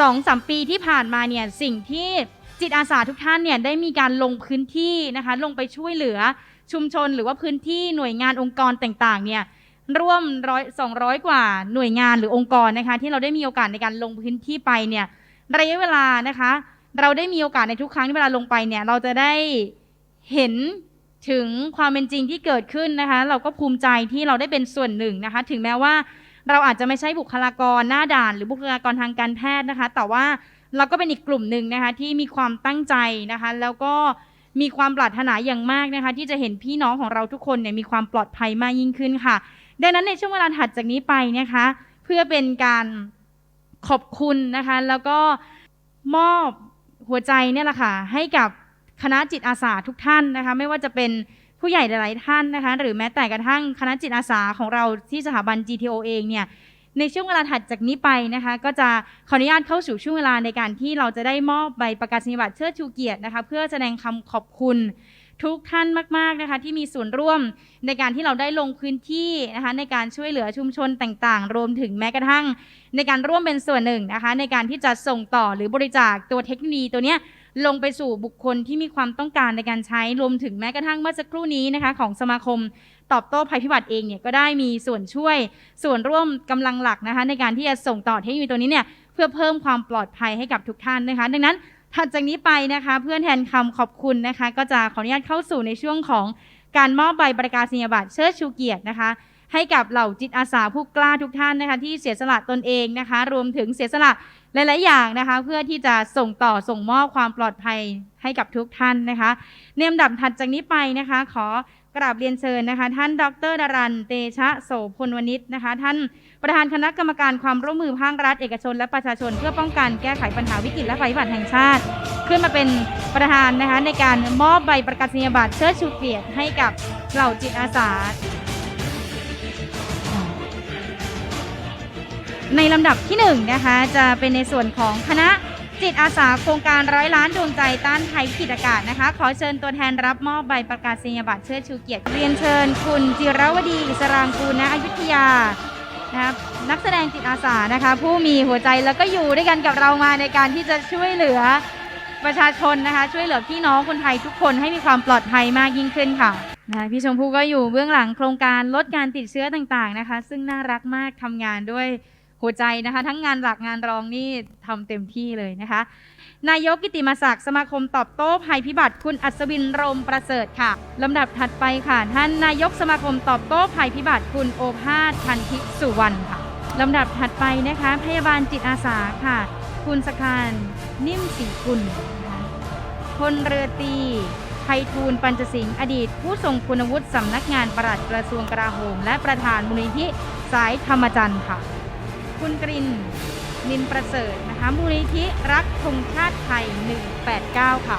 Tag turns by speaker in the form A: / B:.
A: สองสามปีที่ผ่านมาเนี่ยสิ่งที่จิตอาสาทุกท่านเนี่ยได้มีการลงพื้นที่นะคะลงไปช่วยเหลือชุมชนหรือว่าพื้นที่หน่วยงานองค์กรต่างๆเนี่ยร่วมร้อยสองร้อยกว่าหน่วยงานหรือองค์กรนะคะที่เราได้มีโอกาสในการลงพื้นที่ไปเนี่ยระยะเวลานะคะ เราได้มีโอกาสในทุกครั้งที่เวลาลงไปเนี่ยเราจะได้เห็นถึงความเป็นจริงที่เกิดขึ้นนะคะ เราก็ภูมิใจที่เราได้เป็นส่วนหนึ่งนะคะ ถึงแม้ว่า เราอาจจะไม่ใช่บุคลากรหน้าด่าน หรือบุคลากรทางการแพทย์นะคะ แต่ว่าเราก็เป็นอีกกลุ่มหนึ่งนะคะที่มีความตั้งใจนะคะ แล้วก็มีความปรารถนาอย่างมากนะคะ ที่จะเห็นพี่น้องของเราทุกคนเนี่ยมีความปลอดภัยมากยิ่งขึ้นค่ะ ดังนั้นในช่วงเวลาถัดจากนี้ไปนะคะ เพื่อเป็นการขอบคุณนะคะ แล้วก็มอบหัวใจเนี่ยแหละค่ะให้กับคณะจิตอาสาทุกท่านนะคะ ไม่ว่าจะเป็น ผู้ใหญ่หลาย ๆ ท่านนะคะ หรือแม้แต่กระทั่งคณะจิตอาสาของเราที่สถาบัน GTO เองเนี่ยในช่วงเวลาถัดจากนี้ไปนะคะ ก็จะขออนุญาตเข้าสู่ช่วงเวลาในการที่เราจะได้มอบใบประกาศนียบัตรเชิดชูเกียรตินะคะ เพื่อแสดงคำขอบคุณทุกท่านมาก ๆ นะคะ ที่มีส่วนร่วมในการที่เราได้ลงพื้นที่นะคะ ในการช่วยเหลือชุมชนต่าง ๆ รวมถึงแม้กระทั่ง ในการร่วมเป็นส่วนหนึ่งนะคะ ในการที่จะส่งต่อหรือบริจาคตัวเทคโนโลยีตัวเนี้ย ลงไปสู่บุคคลที่มีความต้องการในการใช้รวมถึงแม้กระทั่งเมื่อสักครู่นี้นะคะ ของสมาคมตอบโต้ภัยพิบัติเองเนี่ยก็ได้มีส่วนช่วยส่วนร่วมกำลังหลักนะคะ ในการที่จะส่งต่อเทคโนโลยีตัวนี้เนี่ยเพื่อเพิ่มความปลอดภัยให้กับทุกท่านนะคะ ดังนั้นถัดจากนี้ไปนะคะ เพื่อนแทนคำขอบคุณนะคะ ก็จะขออนุญาตเข้าสู่ในช่วงของการมอบใบประกาศนียบัตรเชิดชูเกียรตินะคะ ให้กับเหล่าจิตอาสาผู้กล้าทุกท่านนะคะที่เสียสละตนเองนะคะ รวมถึงเสียสละหลาย ๆ อย่างนะคะ เพื่อที่จะส่งต่อส่งมอบความปลอดภัยให้กับทุกท่านนะคะในลำดับถัดจากนี้ไปนะคะ ขอกราบเรียนเชิญนะคะ ท่านดรดารันเตชะโสพลวณิชนะคะ ท่านประธานคณะกรรมการความร่วมมือภาครัฐเอกชน และประชาชน เพื่อป้องกันแก้ไขปัญหาวิกฤตและภัยพิบัติแห่งชาติ ขึ้นมาเป็นประธานนะคะในการมอบใบประกาศนียบัตรเชิดชูเกียรติให้กับเหล่าจิตอาสา ในลำดับที่1นงนะคะจะเป็นในส่วนของคณะจิตอาสาโครงการร้อยล้านดวงใจต้านภัยขีดอากาศนะคะ ขอเชิญตัวแทนรับมอบใบประกาศนียบัตรเชิดชูเกียรติเรียนเชิญ คุณจิรวดีอิสรางกูลณอยุธยานะครับนักแสดงจิตอาสานะคะ ผู้มีหัวใจแล้วก็อยู่ด้วยกันกับเรามาในการที่จะช่วยเหลือประชาชนนะคะ ช่วยเหลือพี่น้องคนไทยทุกคนให้มีความปลอดภัยมากยิ่งขึ้นค่ะนะคะพี่ชมพู่ก็อยู่เบื้องหลังโครงการลดการติดเชื้อต่างๆนะคะ ซึ่งน่ารักมากทำงานด้วย หัวใจนะคะ ทั้งงานหลักงานรองนี่ทำเต็มที่เลยนะคะ นายกกิติมศักดิ์สมาคมตอบโต้ภัยพิบัติ คุณอัศวินรมประเสริฐค่ะลำดับถัดไปค่ะท่านนายกสมาคมตอบโต้ภัยพิบัติ คุณโอภาสพันธิสุวรรณค่ะลำดับถัดไปนะคะ พยาบาลจิตอาสาค่ะ คุณสคารนิ่มศรีกุลนะคะพลเรือตีไพฑูรย์ปัญจสิงห์อดีต ผู้ทรงคุณวุฒิสำนักงานปลัดกระทรวงกลาโหม และประธานมูลนิธิสายธรรมจันทร์ค่ะ คุณกรินนินประเสริฐนะคะมูลนิธิรักธงชาติไทย 189 ค่ะ